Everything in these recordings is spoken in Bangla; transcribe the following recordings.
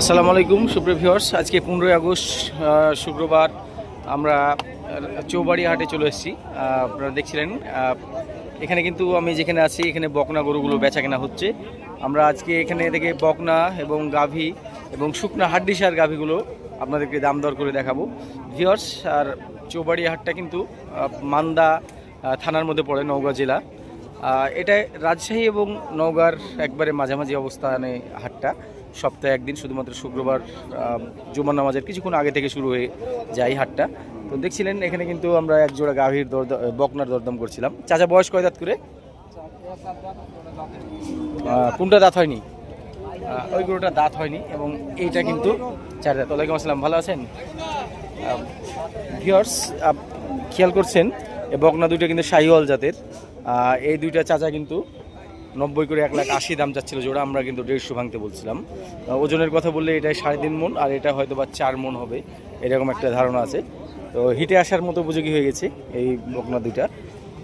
আসসালামু আলাইকুম, সুপ্রিয় ভিউয়ার্স আজকে পনেরোই আগস্ট শুক্রবার আমরা চৌবাড়ি হাটে চলে এসেছি। আপনারা দেখছিলেন এখানে কিন্তু আমি যেখানে আছি, এখানে বকনা গরুগুলো বেচা কেনা হচ্ছে। আমরা আজকে এখানে থেকে বকনা এবং গাভী এবং শুকনা হাড্ডিসার গাভীগুলো আপনাদেরকে দাম দর করে দেখাবো। ভিউয়ার্স আর চৌবাড়ি হাটটা কিন্তু মান্দা থানার মধ্যে পড়ে, নওগাঁ জেলা। এটা রাজশাহী এবং নওগাঁর একবারে মাঝামাঝি অবস্থানে হাটটা। সপ্তাহে একদিন, শুধুমাত্র শুক্রবার জুমার নামাজের কিছুক্ষণ আগে থেকে শুরু হয়ে যায় হাটটা। তো দেখছিলেন, এখানে কিন্তু আমরা এক জোড়া গাভীর দর বকনার দরদাম করছিলাম। চাচা, বয়স কয় দাঁত করে? কোনটা দাঁত হয়নি? ওই গরুটা দাঁত হয়নি এবং এইটা কিন্তু চার দাঁত। ওয়ালাইকুম আসসালাম, ভালো আছেন? ভিওর্স খেয়াল করছেন এই বকনা দুইটা কিন্তু শাহিওয়াল জাতের। এই দুইটা চাচা কিন্তু নব্বই করে এক লাখ আশি দাম চাচ্ছিল জোড়া, আমরা কিন্তু দেড়শো ভাঙতে বলছিলাম। ওজনের কথা বললে এটা সাড়ে তিন মন, আর এটা হয়তো বা চার মন হবে, এরকম একটা ধারণা আছে। তো হিটে আসার মতো উপযোগী হয়ে গেছে এই বকনা দুইটা।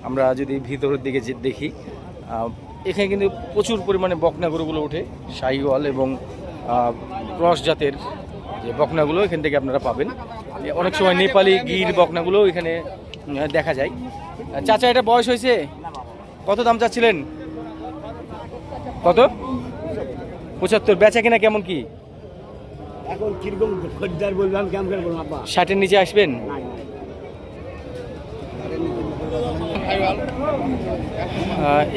আমরা যদি ভিতরের দিকে দেখি এখানে কিন্তু প্রচুর পরিমাণে বকনা গরুগুলো ওঠে শাহিওয়াল এবং ক্রস জাতের যে বকনাগুলো, এখান থেকে আপনারা পাবেন। অনেক সময় নেপালি গির বকনাগুলো এখানে দেখা যায়। চাচা, এটা বয়স হয়েছে? কত দাম চাচ্ছিলেন? কত? পঁচাত্তর। বেচা কিনা কেমন কি? এখন কীরকম খরিদ্দার বললাম কেমন করে বললাম আব্বা? ষাটের নিচে আসবেন?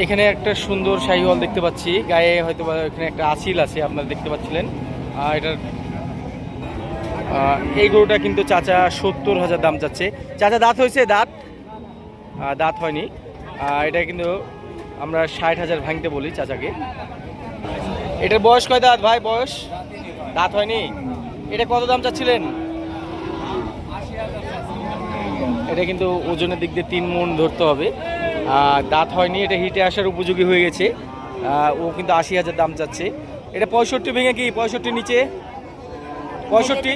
এখানে একটা সুন্দর শাহিওয়াল দেখতে পাচ্ছি। গায়ে হয়তো এখানে একটা আসিল আছে আপনারা দেখতে পাচ্ছিলেন। এটার এই গরুটা কিন্তু চাচা সত্তর হাজার দাম চাচ্ছে। চাচা দাঁত হয়েছে? দাঁত? দাঁত হয়নি। এটা কিন্তু আমরা ষাট হাজার ভাঙতে বলি চাচাকে। এটার বয়স কয় দাঁত ভাই? বয়স? দাঁত হয়নি? এটা কত দাম চাচ্ছিলেন? এটা কিন্তু ওজনের দিক দিয়ে তিন মন ধরতে হবে। দাঁত হয়নি, এটা হিটে আসার উপযোগী হয়ে গেছে। ও কিন্তু আশি হাজার দাম চাচ্ছে। এটা পঁয়ষট্টি ভেঙে কি? পঁয়ষট্টি নিচে? পঁয়ষট্টি?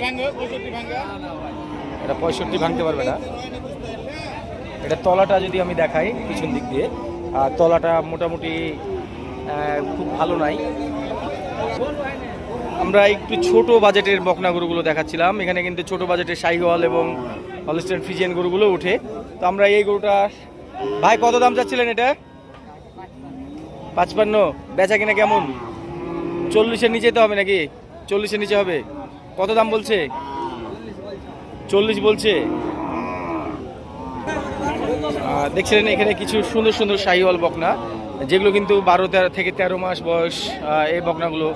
এটা পঁয়ষট্টি ভাঙতে পারবে না। এটা তলাটা যদি আমি দেখাই পিছন দিক দিয়ে। তলাটা মোটামুটি খুব ভালো নাই। আমরা একটু ছোট বাজেটের বকনা গরুগুলো দেখাচ্ছিলাম। এখানে কিন্তু ছোট বাজেটের শাহিওয়াল এবং হলস্টেন ফিজিয়ান গরুগুলো উঠে তো আমরা এই গরুটা, ভাই, কত দাম চাচ্ছিলেন এটা? পাঁচপান্ন। বেচা কিনা কেমন? চল্লিশের নিচে তো হবে নাকি? চল্লিশের নিচে হবে। কত দাম বলছে? চল্লিশ বলছে। দেখছিলেন এখানে কিছু সুন্দর সুন্দর শাহিওয়াল বকনা, যেগুলো কিন্তু বারো তেরো থেকে তেরো মাস বয়স এই বকনাগুলো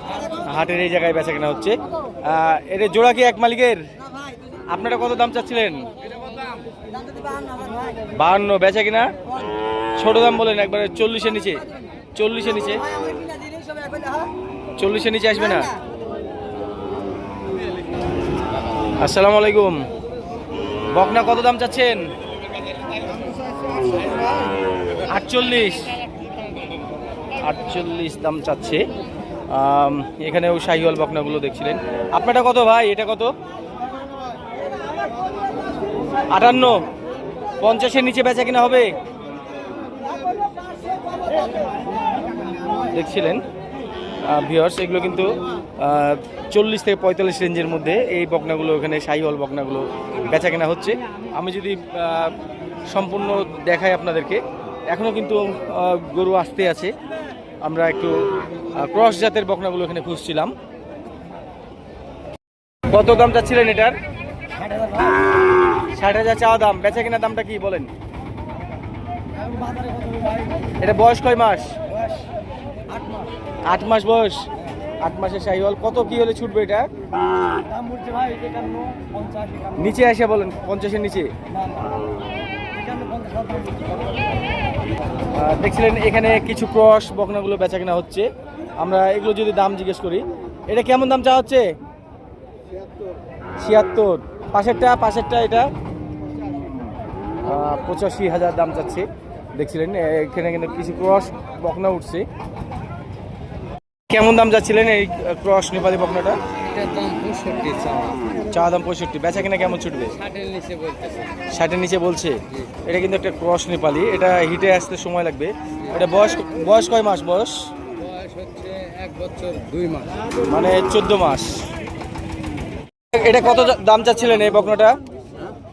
হাটের এই জায়গায় বেচা কেনা হচ্ছে। এটা জোড়া কি এক মালিকের? আপনারা কত দাম চাচ্ছিলেন? বাহান্ন, বেচা কিনা? ছোট দাম বলেন একবারে, চল্লিশের নিচে চল্লিশের নিচে। চল্লিশের নিচে আসবে না? আসসালামু আলাইকুম। বকনা কত দাম চাচ্ছেন? আটচল্লিশ। আটচল্লিশ দাম চাচ্ছে। এখানেও শাহিওয়াল বকনাগুলো দেখছিলেন। আপনারটা কত ভাই? এটা কত? আটান্ন। পঞ্চাশের নিচে বেচা কিনা হবে? দেখছিলেন। ভিওর্স এগুলো কিন্তু চল্লিশ থেকে পঁয়তাল্লিশ রেঞ্জের মধ্যে এই বকনাগুলো এখানে শাহিওয়াল বকনাগুলো বেচা কেনা হচ্ছে। আমি যদি সম্পূর্ণ দেখাই আপনাদেরকে। এখনও কিন্তু গরু আসতে আছে। আমরা একটু ক্রস জাতের বকনাগুলো এখানে খুঁজছিলাম। কত দাম চাচ্ছিলেন এটার? ষাট হাজার চাওয়া দাম। বেচা কেনার দামটা কি বলেন? এটা বয়স কয় মাস? আট মাস বয়স। আট মাসের শাহিওয়াল কত কি হলে ছুটবে এটা? নিচে আসে বলেন পঞ্চাশের নিচে। দেখছিলেন এখানে কিছু ক্রস বকনাগুলো বেচা কেনা হচ্ছে। আমরা এগুলো যদি দাম জিজ্ঞেস করি, এটা কেমন দাম চাওয়া হচ্ছে? ছিয়াত্তর। পাশেরটা পাশেরটা এটা? পঁচাশি হাজার দাম চাচ্ছে। দেখছিলেন এখানে কিন্তু কিছু ক্রস বকনা উঠছে। কেমন দাম যাচ্ছিলেন এই ক্রস নেপালি বকনাটা? চা। দাম পঁয়ষট্টি। বেচা কিনা কেমন ছুটবে? ষাটের নিচে বলছে? এটা কিন্তু একটা ক্রস নেপালি। এটা হিটে আসতে সময় লাগবে। এটা বয়স বয়স কয় মাস বয়স? বয়স হচ্ছে এক বছর দুই মাস। মানে চোদ্দ মাস। এটা কত দাম চাচ্ছিলেন এই বকনাটা?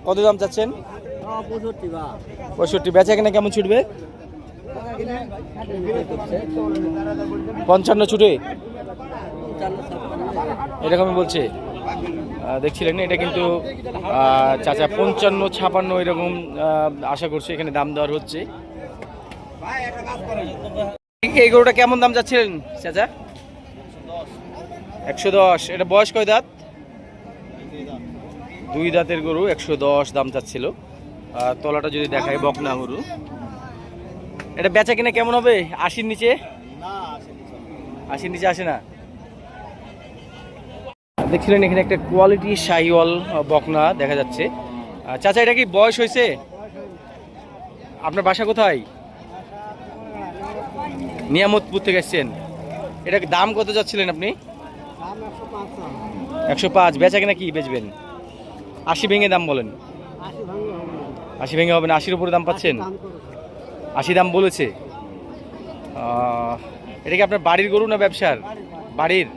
কত দাম চাচ্ছেন? পঁয়ষট্টি। বেচা কিনা কেমন ছুটবে? পঞ্চান্ন ছুটে? এরকমই বলছে। দেখছিলেন এটা কিন্তু চাচা পঞ্চান্ন ছাপান্ন এরকম আশা করছে এখানে দাম দেওয়ার হচ্ছে। এই গরুটা কেমন দাম যাচ্ছিলেন, চাচা? একশো দশ। এটা বয়স কয় দাঁত? দুই দাঁতের গরু, একশো দশ দাম চাচ্ছিল তলাটা যদি দেখায় বকনা গরু। এটা বেচা কিনা কেমন হবে? আশির নিচে? আশির নিচে আসে না? দেখছিলেন এখানে একটা কোয়ালিটি শাহিওয়াল বকনা দেখা যাচ্ছে। চাচা এটা কি বয়স হয়েছে? আপনার বাসা কোথায়? নিয়ামতপুর থেকে এসছেন। এটা দাম কত যাচ্ছিলেন আপনি? একশো পাঁচ বেচা কিনা কি বেচবেন? আশি ভেঙে দাম বলেন। আশি ভেঙে হবে না। আশির উপরে দাম পাচ্ছেন? আশি দাম বলেছে এটা কি আপনার বাড়ির গরু না ব্যবসার? বাড়ির?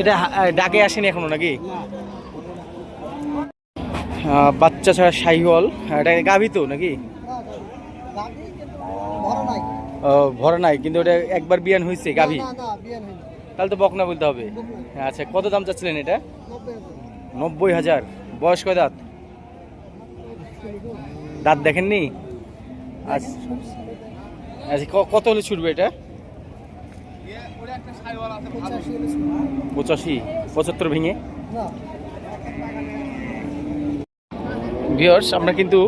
এটা ডাকে আসেনি এখনও নাকি? বাচ্চা ছাড়া শাহিওয়াল। এটা গাভী তো নাকি? ভরা নাই কিন্তু ওটা একবার বিয়ান হয়েছে গাভী। তাহলে তো বকনা বলতে হবে। আচ্ছা কত দাম চাচ্ছিলেন এটা? নব্বই হাজার। বয়স কয় দাঁত? দাঁত দেখেননি? আচ্ছা কত হলে ছুটবে এটা? পঁচাশি। পঁচাত্তর ভেঙে? ভিওর্স আমরা কিন্তু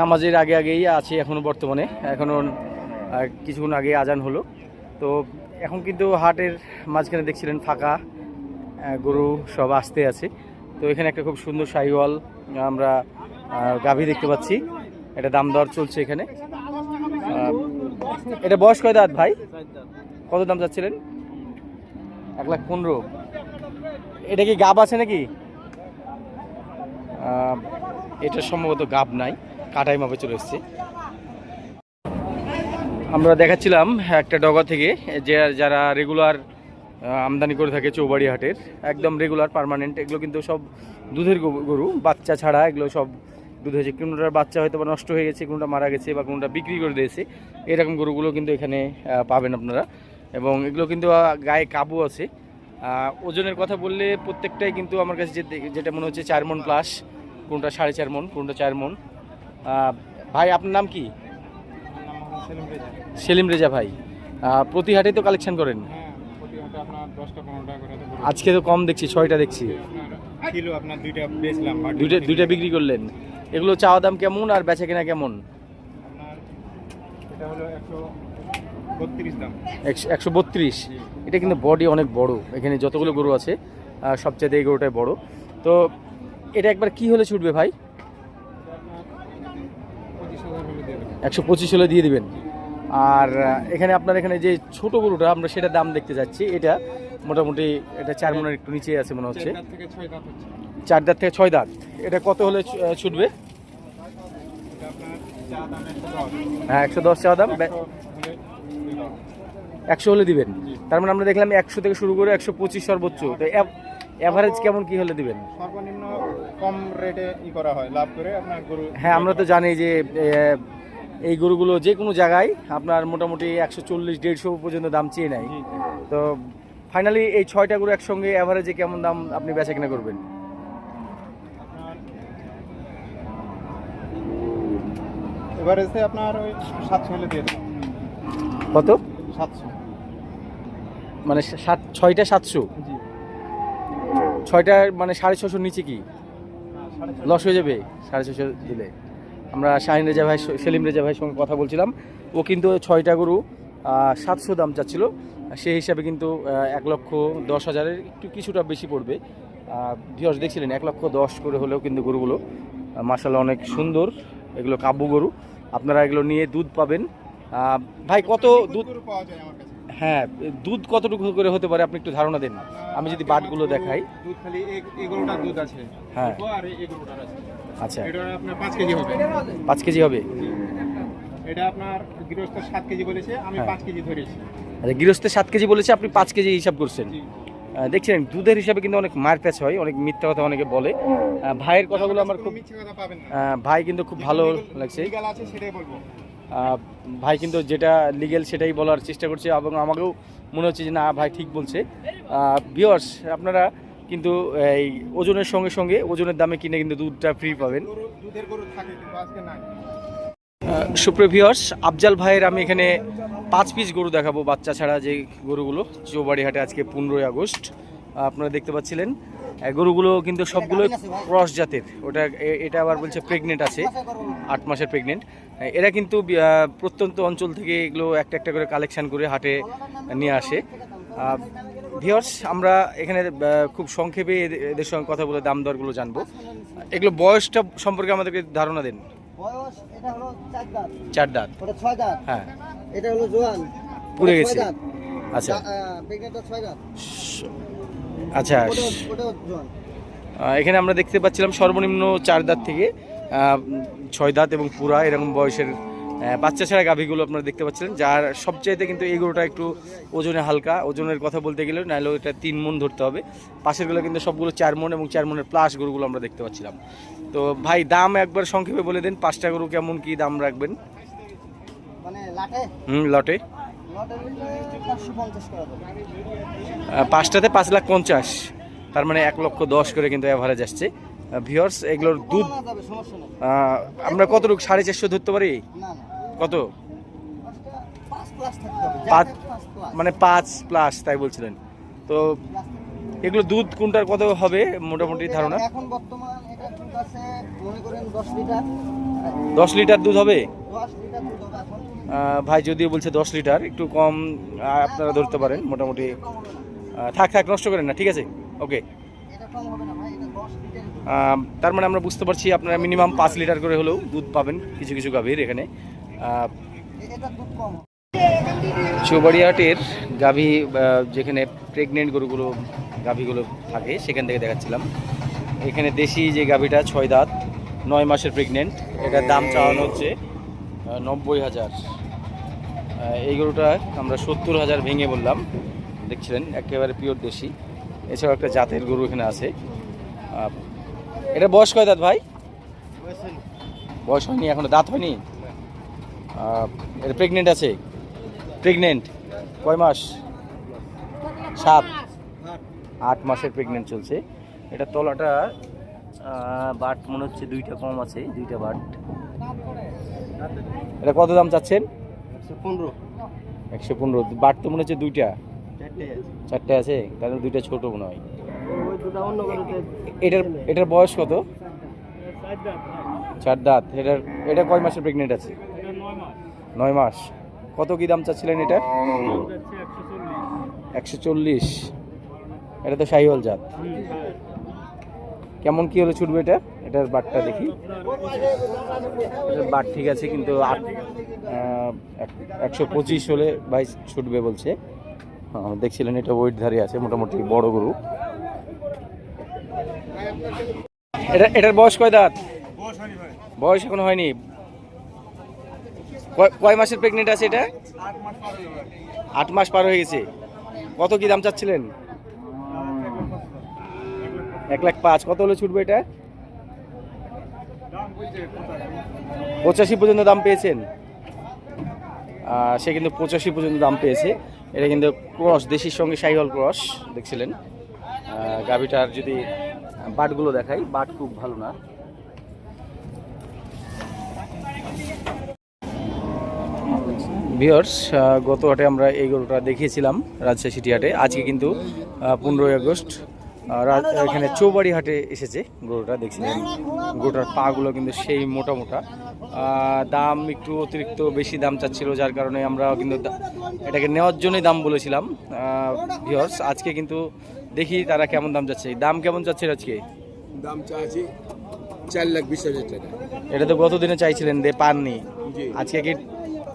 নামাজের আগে আগেই আছি এখনও বর্তমানে। এখনও কিছুক্ষণ আগে আজান হলো। তো এখন কিন্তু হাটের মাঝখানে দেখছিলেন ফাঁকা গরু সব আসতে আছে। তো এখানে একটা খুব সুন্দর শাহিওয়াল আমরা গাভী দেখতে পাচ্ছি। এটা দাম দর চলছে এখানে। এটা বয়স কয় দাঁত ভাই? কত দাম যাচ্ছিলেন এক লাখ পনেরো। এটা কি গাব আছে নাকি? এটা সম্ভবত গাব নাই, কাটাই মাপে চলে এসছে। আমরা দেখাচ্ছিলাম একটা ডগা থেকে, যে যারা রেগুলার আমদানি করে থাকে চৌবাড়ি হাটের একদম রেগুলার পার্মানেন্ট এগুলো কিন্তু সব দুধের গরু, বাচ্চা ছাড়া এগুলো সব দুধ হয়েছে। কোনোটার বাচ্চা হয়তো বা নষ্ট হয়ে গেছে কোনোটা মারা গেছে বা কোনোটা বিক্রি করে দিয়েছে এরকম গরুগুলো কিন্তু এখানে পাবেন আপনারা। এবং এগুলো কিন্তু গায়ে কাবু আছে। ওজনের কথা বললে প্রত্যেকটাই কিন্তু আমার কাছে যেটা মনে হচ্ছে চার মন প্লাস কোনটা সাড়ে চার মন কোনটা চার মন। ভাই আপনার নাম কি? সেলিম রেজা ভাই। প্রতি হাটে তো কালেকশন করেন? গরু আজকে তো কম দেখছি ছয়টা দেখছি। ছিল আপনার দুইটা বেচলাম দুইটা দুইটা বিক্রি করলেন। এগুলো চাওয়া দাম কেমন আর বেচা কেনা কেমন? এটা হলো একশো বত্রিশ একশো- বত্রিশ। এটা কিন্তু বডি অনেক বড়। এখানে যতগুলো গরু আছে সবচেয়ে এই গরুটাই বড়। তো এটা একবার কি হলে ছুটবে ভাই? একশো পঁচিশ হলে দিয়ে দিবেন? আর এখানে আপনার এখানে যে ছোট গরুটা আমরা সেটা দাম দেখতে যাচ্ছি। এটা মোটামুটি এটা চার মনের একটু নিচে আছে মনে হচ্ছে। চার দাঁত থেকে ছয় দাঁত। এটা কত হলে ছুটবে? হ্যাঁ একশো দশ চাওয়া দাম। একশো হলে দিবেন। তার মানে আমরা দেখলাম একশো থেকে শুরু করে একশো পঁচিশ সর্বোচ্চ। তো অ্যাভারেজ কেমন কি হলে দিবেন? সর্বনিম্ন কম রেটে ই করা হয় লাভ করে আপনার গরু হ্যাঁ আমরা তো জানি যে এই গরুগুলো যে কোনো জায়গায় আপনার মোটামুটি একশো চল্লিশ দেড়শো পর্যন্ত দাম চেয়ে নেয়। তো ফাইনালি এই ছয়টা গরু একসঙ্গে অ্যাভারেজে কেমন দাম আপনি বেচা কিনা করবেন? এভারেজে আপনার ওই সাতশো হলে দিয়ে কত? সাতশো। মানে সাত ছয়টা সাতশো? ছয়টা মানে সাড়ে ছশোর নিচে কি? লস হয়ে যাবে সাড়ে ছশো দিলে। আমরা শাহিন রেজা ভাই সেলিম রেজা ভাইয়ের সঙ্গে কথা বলছিলাম। ও কিন্তু ছয়টা গরু সাতশো দাম চাচ্ছিল। সেই হিসাবে কিন্তু এক লক্ষ দশ হাজারের একটু কিছুটা বেশি পড়বে। ভিওস দেখছিলেন এক লক্ষ দশ করে হলেও কিন্তু গরুগুলো মাসাল্লাহ অনেক সুন্দর। এগুলো কাব্য গরু। আপনারা এগুলো নিয়ে দুধ পাবেন। ভাই কত দুধ পাওয়া যায় আমার কাছে। হ্যাঁ দুধ কতটুকু করে হতে পারে আপনি একটু ধারণা দেন আমি যদি বাটগুলো দেখাই। দুধ খালি এই দুধ আছে। হ্যাঁ। আর এই আছে। আচ্ছা। এটা আপনার পাঁচ কেজি হবে। পাঁচ কেজি হবে? এটা আপনার গৃহস্থ সাত কেজি বলেছে আমি হ্যাঁ। পাঁচ কেজি ধরেছি। আচ্ছা গৃহস্থে সাত কেজি বলেছে আপনি পাঁচ কেজি হিসাব করছেন। দেখছিলেন দুধের হিসাবে কিন্তু অনেক মারপ্যাচ হয় অনেক মিথ্যা কথা অনেকে বলে। ভাইয়ের কথাগুলো আমার খুব ভাই কিন্তু খুব ভালো লাগছে। ভাই কিন্তু যেটা লিগেল সেটাই বলার চেষ্টা করছে এবং আমাকেও মনে হচ্ছে যে না, ভাই ঠিক বলছে। বিয়র্স আপনারা কিন্তু এই ওজনের সঙ্গে সঙ্গে ওজনের দামে কিনে কিন্তু দুধটা ফ্রি পাবেন। সুপ্রিয় ভিউয়ার্স আফজাল ভাইয়ের আমি এখানে পাঁচ পিস গরু দেখাবো বাচ্চা ছাড়া যে গরুগুলো। চৌবাড়ি হাটে আজকে পনেরোই আগস্ট। আপনারা দেখতে পাচ্ছিলেন। গরুগুলো কিন্তু সবগুলোই ক্রস জাতের। ওটা এটা আবার বলছে প্রেগনেন্ট আছে। আট মাসের প্রেগনেন্ট এরা কিন্তু প্রত্যন্ত অঞ্চল থেকে এগুলো একটা একটা করে কালেকশান করে হাটে নিয়ে আসে। ভিওর্স আমরা এখানে খুব সংক্ষেপে এদের- সঙ্গে কথা বলে দাম দরগুলো জানব। এগুলো বয়সটা সম্পর্কে আমাদেরকে ধারণা দেন। চার দাঁত। হ্যাঁ। এটা হলো জোয়ান। পুড়ে গেছে। আচ্ছা। আচ্ছা এখানে আমরা দেখতে পাচ্ছিলাম সর্বনিম্ন চার দাঁত থেকে ছয় দাঁত এবং পুরা এরকম বয়সের বাচ্চা ছাড়া গাভীগুলো আপনারা দেখতে পাচ্ছিলেন যার সবচাইতে কিন্তু এই গরুটা একটু ওজনে হালকা ওজনের কথা বলতে গেলে নাহলে এটা তিন মন ধরতে হবে। পাশেরগুলো কিন্তু সবগুলো চার মন এবং চার মনের প্লাস গরুগুলো আমরা দেখতে পাচ্ছিলাম। তো ভাই দাম একবার সংক্ষেপে বলে দিন পাঁচটা গরু কেমন কি দাম রাখবেন? মানে হুম লটে। পাঁচটাতে পাঁচ লাখ পঞ্চাশ। তার মানে এক লক্ষ দশ করে কিন্তু অ্যাভারেজ আসছে। ভিওর্স এগুলোর দুধ আমরা কতটুকু সাড়ে চারশো ধরতে পারি? কত? পাঁচ মানে পাঁচ প্লাস তাই বলছিলেন। তো এগুলো দুধ কোনটার কত হবে মোটামুটি ধারণা? দশ লিটার দুধ হবে? ভাই যদিও বলছে দশ লিটার, একটু কম আপনারা ধরতে পারেন, মোটামুটি থাক থাক, নষ্ট করেন না, ঠিক আছে? ওকে তার মানে আমরা বুঝতে পারছি আপনারা মিনিমাম পাঁচ লিটার করে হলেও দুধ পাবেন, কিছু কিছু গাভীর এখানে। চৌবাড়িয়াহাটের গাভী যেখানে প্রেগনেন্ট গরুগুলো, গাভীগুলো থাকে, সেখান থেকে দেখাচ্ছিলাম। এখানে দেশি যে গাভীটা, ছয় দাঁত, নয় মাসের প্রেগনেন্ট এটার দাম চাওয়ানো হচ্ছে নব্বই হাজার। এই গরুটা আমরা সত্তর হাজার ভেঙে বললাম। দেখছিলেন একেবারে পিওর দেশি। এছাড়াও একটা জাতের গরু এখানে আছে। এটা বয়স কয় দাঁত ভাই? বয়স হয়নি। এখনও দাঁত হয়নি? এটা প্রেগনেন্ট আছে? প্রেগনেন্ট কয় মাস? সাত? আট মাসের প্রেগনেন্ট চলছে। এটা তলাটা বাট মনে হচ্ছে দুইটা কম আছে দুইটা বাট। এটা কত দাম চাচ্ছেন? একশো পনেরো। বাট তো মনে হচ্ছে দুইটা। চারটে আছে। তাহলে দুইটা ছোট মনে হয়। এটার এটার বয়স কত? চার দাঁত। এটার এটা কয় মাসের প্রেগনেন্ট আছে? নয় মাস। কত কি দাম চাচ্ছিলেন এটা? একশো চল্লিশ। এটা তো শাহিওয়াল জাত। কেমন কি হলে ছুটবে এটা? এটার বাটটা দেখি। এটার বাট ঠিক আছে কিন্তু আট একশো পঁচিশ হলে ভাই ছুটবে বলছে। হ্যাঁ, দেখছিলেন এটা ওয়েট ধারে আছে মোটামুটি বড় গরু। এটা এটার বয়স কয় দাঁত? বয়স এখনও হয়নি। কয়- কয় মাসের প্রেগনেন্ট আছে এটা? আট মাস পার হয়ে গেছে। কত কি দাম চাচ্ছিলেন? এক লাখ পাঁচ। কত হলে ছুটবে এটা? পঁচাশি পর্যন্ত দাম পেয়েছেন। সে কিন্তু পঁচাশি পর্যন্ত দাম পেয়েছে। এটা কিন্তু ক্রস, দেশির সঙ্গে সাইহল ক্রস, দেখছিলেন। গাভীটার যদি বাটগুলো দেখাই, বাট খুব ভালো না। ভিওর্স গত হাটে আমরা এই গরুটা দেখিয়েছিলাম রাজশাহী সিটি হাটে। আজকে কিন্তু পনেরোই আগস্ট। এখানে চৌবাড়ি হাটে এসেছে গরুটা দেখছিলেন গরুটার পাগুলো কিন্তু সেই মোটা মোটা দাম একটু অতিরিক্ত বেশি দাম চাচ্ছিল যার কারণে আমরা কিন্তু এটাকে নেওয়ার জন্যই দাম বলেছিলাম ভিওর্স আজকে কিন্তু দেখি তারা কেমন দাম চাচ্ছে। দাম কেমন চাচ্ছে আজকে? দাম চাচ্ছি চার লাখ বিশ হাজার টাকা। এটা তো গত দিনে চাইছিলেন দে পাননি। আজকে কি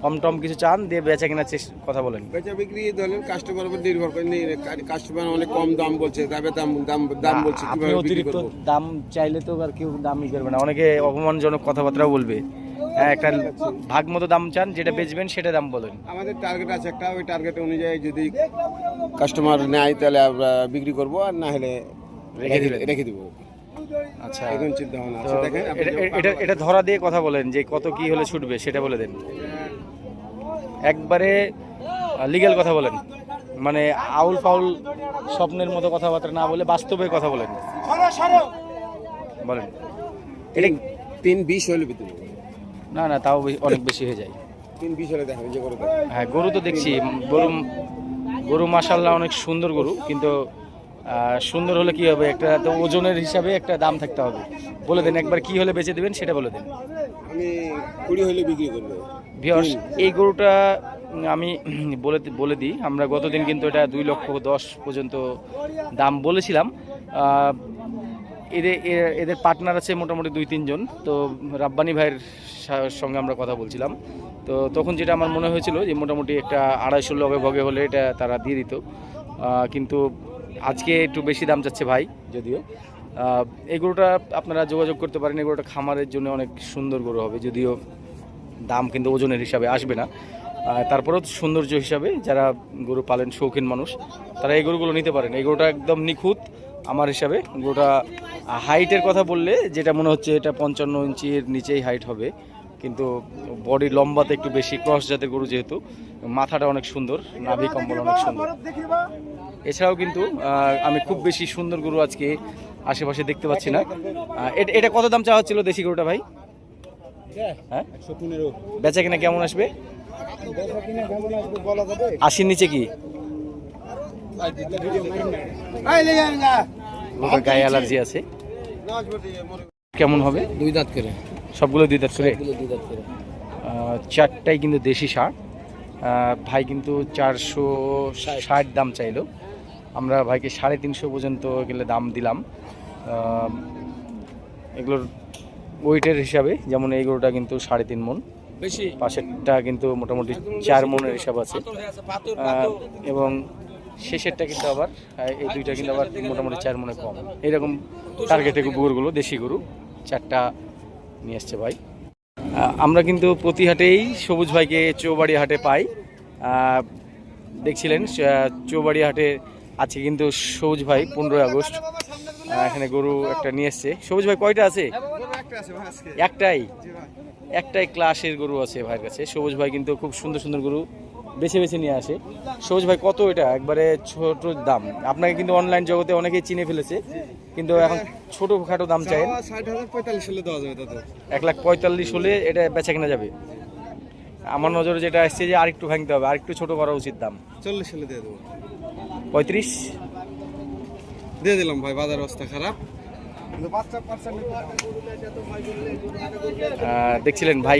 কম টম কিছু চান দিয়ে বেচা কেনার কথা বলেন। বেচা বিক্রি ধরেন কাস্টমার উপর নির্ভর করে কাস্টমার অনেক কম দাম বলছে তবে দাম দাম দাম বলছে আপনি অতিরিক্ত দাম চাইলে তো আর কেউ দামই করবে না। অনেকে অপমানজনক কথাবার্তাও বলবে। হ্যাঁ, একটা ভাগ মতো দাম চান যেটা বেচবেন সেটা দাম বলেন। আমাদের টার্গেট আছে একটা ওই টার্গেট অনুযায়ী যদি কাস্টমার নেয় তাহলে আমরা বিক্রি করব আর না হলে রেখে দিব আচ্ছা। এখন চিন্তা ভাবনা এটা এটা ধরা দিয়ে কথা বলেন যে কত কি হলে ছুটবে সেটা বলে দেন। একবারে লিগ্যাল কথা বলেন। মানে আউল ফাউল স্বপ্নের মতো কথাবার্তা না বলে বাস্তবে কথা বলেন। বলেন। এটা তিন- বিশ বিক্রি করব না না তাও অনেক বেশি হয়ে যায়। তিন বিশ হলে দেখেন যে করে হ্যাঁ গরু তো দেখছি। গরু গরু মাসাল্লাহ অনেক সুন্দর গরু কিন্তু সুন্দর হলে কি হবে? একটা তো ওজনের হিসাবে একটা দাম থাকতে হবে। বলে দেন একবার কি হলে বেচে দেবেন সেটা বলে দেন। আমি কুড়ি হলে বিক্রি করব। ভিওর্স এই গরুটা আমি বলে বলে দিই আমরা গতদিন কিন্তু এটা দুই লক্ষ দশ পর্যন্ত দাম বলেছিলাম। এদের এ- এদের পার্টনার আছে মোটামুটি দুই তিনজন তো রাব্বানি ভাইয়ের সঙ্গে আমরা কথা বলছিলাম। তো তখন যেটা আমার মনে হয়েছিল যে মোটামুটি একটা আড়াইশো লগে ভগে হলে এটা তারা দিয়ে দিত। কিন্তু আজকে একটু বেশি দাম চাচ্ছে ভাই যদিও। এই গরুটা আপনারা যোগাযোগ করতে পারেন এই গরুটা খামারের জন্য অনেক সুন্দর গরু হবে যদিও দাম কিন্তু ওজনের হিসাবে আসবে না। তারপরেও সৌন্দর্য হিসাবে যারা গরু পালেন, শৌখিন মানুষ, তারা এই গরুগুলো নিতে পারেন। এই গরুটা একদম নিখুঁত, আমার হিসাবে। গরুটা হাইটের কথা বললে, যেটা মনে হচ্ছে এটা পঞ্চান্ন ইঞ্চির নিচেই হাইট হবে। কিন্তু বডি লম্বাতে একটু বেশি, ক্রস জাতের গরু যেহেতু, মাথাটা অনেক সুন্দর, নাভি কম্বল অনেক সুন্দর। এছাড়াও কিন্তু আমি খুব বেশি সুন্দর গরু আজকে আশেপাশে দেখতে পাচ্ছি না। এটা- কত দাম চাওয়া ছিল দেশি গরুটা ভাই? হ্যাঁ? বেচা কিনা কেমন আসবে? আশির নিচে কি? লোকের গায়ে অ্যালার্জি আছে। কেমন হবে? দুই দাঁত করে। সবগুলো দুই দাঁত করে? চারটাই কিন্তু দেশি সার। ভাই কিন্তু চারশো ষাট। দাম চাইলো। আমরা ভাইকে সাড়ে তিনশো পর্যন্ত গেলে দাম দিলাম। এগুলোর ওয়েটের হিসাবে যেমন এই গরুটা কিন্তু সাড়ে তিন মন। বেশি? পাশেরটা কিন্তু মোটামুটি চার মনের হিসাব আছে। এবং শেষেরটা কিন্তু আবার এই দুইটা কিন্তু আবার মোটামুটি চার মনে কম। এরকম টার্গেটে গরুগুলো দেশি গরু চারটা নিয়ে আসছে ভাই। আমরা কিন্তু প্রতি হাটেই সবুজ ভাইকে চৌবাড়ি হাটে পাই। দেখছিলেন চৌবাড়ি হাটে আছে কিন্তু সবুজ ভাই পনেরোই আগস্ট এখানে গরু একটা নিয়ে এসছে। সবুজ ভাই কয়টা আছে? একটাই? একটাই ক্লাসের গরু আছে ভাইয়ের কাছে। সবুজ ভাই কিন্তু খুব সুন্দর সুন্দর গরু বেছে বেছে নিয়ে আসে। সবুজ ভাই কত এটা? একবারে ছোট দাম। আপনাকে কিন্তু অনলাইন জগতে অনেকেই চিনে ফেলেছে। কিন্তু এখন ছোট খাটো দাম চাই এক লাখ পঁয়তাল্লিশ হলে এটা বেচা কেনা যাবে। আমার নজরে যেটা আসছে যে আরেকটু ভাঙতে হবে। আরেকটু ছোট করা উচিত দাম। চল্লিশ হলে দিয়ে দেবো। পঁয়ত্রিশ? দিয়ে দিলাম ভাই বাজার অবস্থা খারাপ। দেখছিলেন ভাই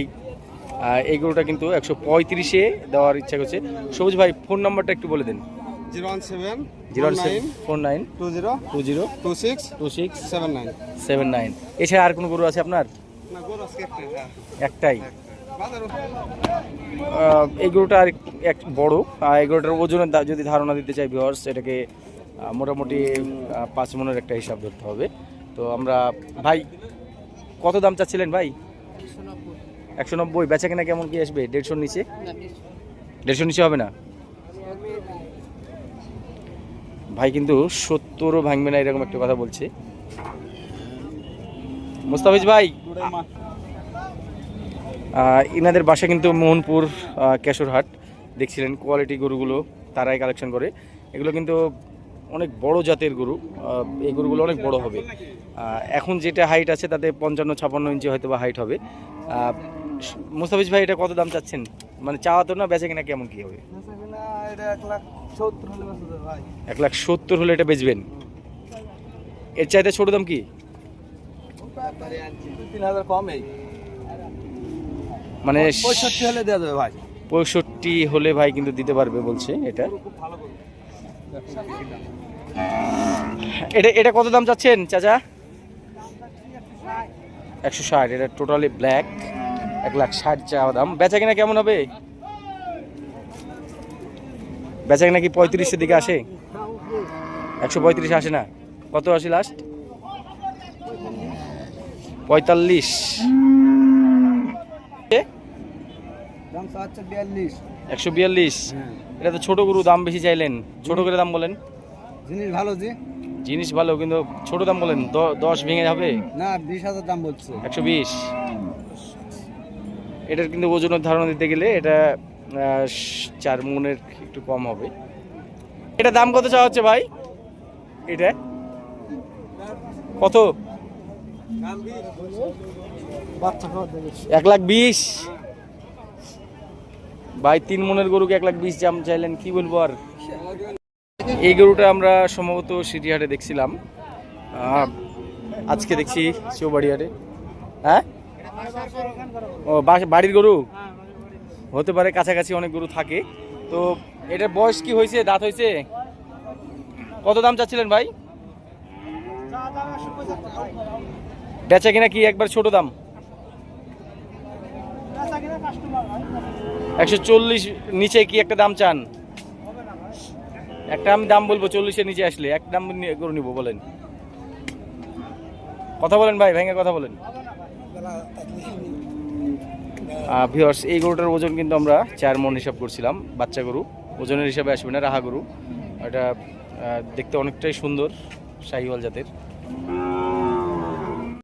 এই গরুটা কিন্তু একশো পঁয়ত্রিশে দেওয়ার ইচ্ছা করছে। সবুজ ভাই ফোন নাম্বারটা একটু বলে দেন। Zero one seven zero nine four nine two zero two zero two six two six seven nine. Seven nine. এছাড়া আর কোনো গরু আছে আপনার? একটা একটাই। এই গরুটা আর এক বড়। এই গরুটার ওজনের যদি ধারণা দিতে চাই ভিওয়ার্স এটাকে মোটামুটি পাঁচ মনের একটা হিসাব ধরতে হবে। তো আমরা, ভাই, কত দাম চাচ্ছিলেন ভাই? একশো নব্বই। বেচা কেনা কেমন কি আসবে? দেড়শোর নিচে? দেড়শোর নিচে হবে না? ভাই, কিন্তু সত্তরও ভাঙবে না, এরকম একটা কথা বলছে। মুস্তাফিজ ভাই ইনাদের বাসা কিন্তু মোহনপুর কেশরহাট। দেখছিলেন কোয়ালিটি গরুগুলো, তারাই কালেকশন করে। এগুলো কিন্তু অনেক বড় জাতের গরু এই গরুগুলো অনেক বড় হবে। এখন যেটা হাইট আছে তাতে পঞ্চান্ন ছাপান্ন ইঞ্চি হয়তো বা হাইট হবে মুস্তাফিজ ভাই এটা কত দাম চাচ্ছেন? মানে চাওয়া তো না বেচে কিনা কেমন কি হবে? এক লাখ সত্তর হলে এটা বেচবেন? এর চাইতে ছোট দাম কি? মানে পঁয়ষট্টি হলে দেওয়া যাবে ভাই। পঁয়ষট্টি হলে ভাই কিন্তু দিতে পারবে বলছে এটা। এটা এটা কত দাম চাচ্ছেন, চাচা? একশো ষাট, এটা টোটালি ব্ল্যাক এক লাখ ষাট চাওয়া দাম। বেচা কিনা কেমন হবে? বেচা কিনা কি পঁয়ত্রিশের দিকে আসে? একশো পঁয়ত্রিশ আসে না। কত আসে লাস্ট পঁয়তাল্লিশ। একশো বিয়াল্লিশ। এটা তো ছোট গরু দাম বেশি চাইলেন। ছোট করে দাম বলেন। জিনিস ভালো জি। জিনিস ভালো কিন্তু ছোট দাম বলেন। দ- দশ ভেঙে হবে না বিশ হাজার দাম বলছে। একশো বিশ? এটার কিন্তু ওজনের ধারণা দিতে গেলে এটা চার মনের একটু কম হবে। এটা দাম কত চাওয়া হচ্ছে ভাই? এটা? কত? এক লাখ বিশ? ভাই, তিন মনের গরুকে এক লাখ বিশ জাম চাইলেন, কি বলব আর? এই গরুটা আমরা সম্ভবত সিটিহাটে দেখছিলাম। আজকে দেখছি চৌবাড়িহাটে হ্যাঁ? ও বাড়ির গরু? হতে পারে কাছাকাছি অনেক গরু থাকে। তো এটার বয়স কি হয়েছে? দাঁত হয়েছে? কত দাম চাচ্ছিলেন ভাই? বেচা কিনা কি একবার ছোট দাম? একশো চল্লিশ নিচে কি একটা দাম চান? একটা আমি দাম বলব, চল্লিশের নিচে আসলে। এক দাম করে নিবো, বলেন। কথা বলেন ভাই, ভেঙে কথা বলেন। ভিওর্স এই গরুটার ওজন কিন্তু আমরা চার মন হিসাব করছিলাম, বাচ্চা গরু। ওজনের হিসাবে আসবে না, রাহা গরু। এটা দেখতে অনেকটাই সুন্দর, শাহিওয়াল জাতের।